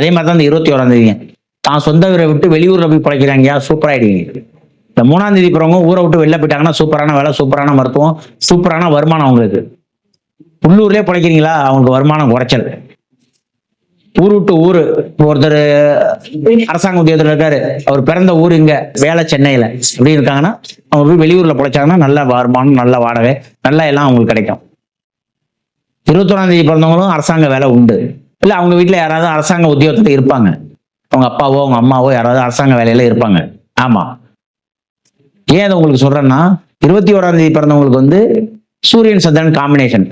அதே மாதிரி தான் இந்த இருபத்தி ஓராம் தேதிங்க. தான் சொந்த ஊரை விட்டு வெளியூர்ல போய் பிழைக்கிறாங்க. சூப்பராயிடுவீங்க இந்த மூணாம் தேதி பிறவங்க ஊரை விட்டு வெளில போயிட்டாங்கன்னா சூப்பரான வேலை சூப்பரான மருத்துவம் சூப்பரான வருமானம் அவங்களுக்கு. உள்ளூர்லேயே பிழைக்கிறீங்களா? அவங்களுக்கு வருமானம் குறைச்சல். ஊர் விட்டு ஊர். இப்போ ஒருத்தர் அரசாங்க உத்தியோகத்தில் இருக்காரு. அவர் பிறந்த ஊர் இங்க வேலை சென்னையில. எப்படி இருக்காங்கன்னா அவங்க போய் வெளியூர்ல பிழைச்சாங்கன்னா நல்ல வருமானம் நல்ல வாடகை நல்ல எல்லாம் அவங்களுக்கு கிடைக்கும். இருபத்தொன்னாம் தேதி பிறந்தவங்களும் அரசாங்க வேலை உண்டு. இல்லை அவங்க வீட்டில் யாராவது அரசாங்க உத்தியோகத்தில் இருப்பாங்க. அவங்க அப்பாவோ அவங்க அம்மாவோ யாராவது அரசாங்க வேலையில இருப்பாங்க. ஆமா. ஏன் அதை உங்களுக்கு சொல்றேன்னா இருபத்தி ஓராம் தேதி பிறந்தவங்களுக்கு வந்து சூரியன் சந்திரன் காம்பினேஷன்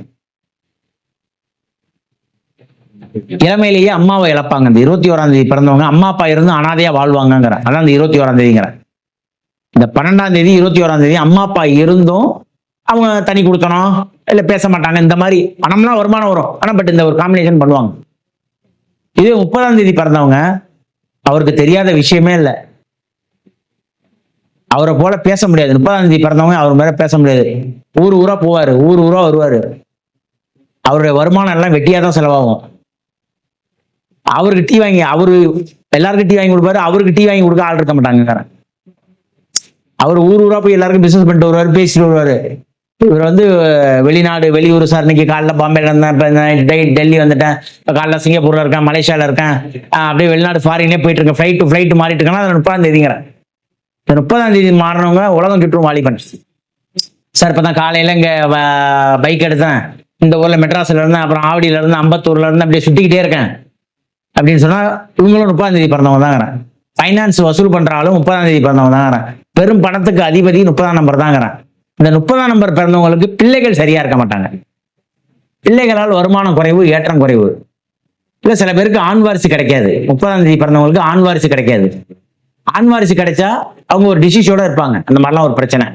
இளமையிலேயே அம்மாவை இழப்பாங்க. இந்த இருபத்தி ஓராம் தேதி பிறந்தவங்க அம்மா அப்பா இருந்து அனாதையா வாழ்வாங்கங்கிற. அதான் இந்த இருபத்தி ஓராம் தேதிங்கிற. இந்த பன்னெண்டாம் தேதி இருபத்தி ஓராம் தேதி அம்மா அப்பா இருந்தும் அவங்க தனி கொடுக்கணும் இல்ல பேச மாட்டாங்க இந்த மாதிரி பணம்லாம் வருமானம் வரும். ஆனா பட் இந்த ஒரு காம்பினேஷன் பண்ணுவாங்க. இதே முப்பதாம் தேதி பிறந்தவங்க அவருக்கு தெரியாத விஷயமே இல்லை. அவரை போல பேச முடியாது. முப்பதாம் தேதி பிறந்தவங்க அவர் மேல பேச முடியாது. ஊர் ஊரா போவாரு. ஊர் ஊரா வருவாரு. அவருடைய வருமானம் எல்லாம் வெட்டியா தான் செலவாகும். அவருக்கு டீ வாங்கி அவரு எல்லாருக்கும் டீ வாங்கி கொடுப்பாரு. அவருக்கு டீ வாங்கி கொடுக்க ஆள் இருக்க மாட்டாங்க. அவர் ஊர் ஊரா போய் எல்லாருக்கும் பிசினஸ் பண்ணிட்டு வருவாரு பேசிட்டு வருவாரு. இவர் வந்து வெளிநாடு வெளியூர் சார் இன்னைக்கு காலைல பாம்பேல இருந்தேன் இப்போ நைட் டெல்லி வந்துட்டேன். இப்போ காலைல சிங்கப்பூர்ல இருக்கேன் மலேசியால இருக்கேன். அப்படியே வெளிநாடு ஃபாரினே போயிட்டு இருக்கேன். ஃப்ளைட் டு ஃப்ளைட் மாறிட்டு இருக்கேன்னா அது முப்பதாம் தேதிங்கிறேன் இந்த முப்பதாம் தேதி மாறினவங்க உலகம் சுற்றும் வாலிபன். சார் இப்போ தான் காலையில இங்க பைக் எடுத்தேன். இந்த ஊர்ல மெட்ராஸ்ல இருந்தேன். அப்புறம் ஆவடியில இருந்து அம்பத்தூர்ல இருந்து அப்படியே சுற்றிக்கிட்டே இருக்கேன். அப்படின்னு சொன்னா இவங்களும் முப்பதாம் தேதி பிறந்தவங்க தாங்கிறேன் ஃபைனான்ஸ் வசூல் பண்ற ஆளும் முப்பதாம் தேதி பிறந்தவங்க தாங்கிறேன் பெரும் பணத்துக்கு அதிபதி முப்பதாம் நம்பர் தாங்கிறேன் இந்த முப்பதாம் நம்பர் பிறந்தவங்களுக்கு பிள்ளைகள் சரியா இருக்க மாட்டாங்க. பிள்ளைகளால் வருமானம் குறைவு ஏற்றம் குறைவு. இல்லை சில பேருக்கு ஆண் வாரிசு கிடைக்காது. முப்பதாம் தேதி பிறந்தவங்களுக்கு ஆண் வாரிசு கிடைக்காது. ஆண் வாரிசு கிடைச்சா அவங்க ஒரு டிசீஸோட இருப்பாங்க. அந்த மாதிரிலாம் ஒரு பிரச்சனை.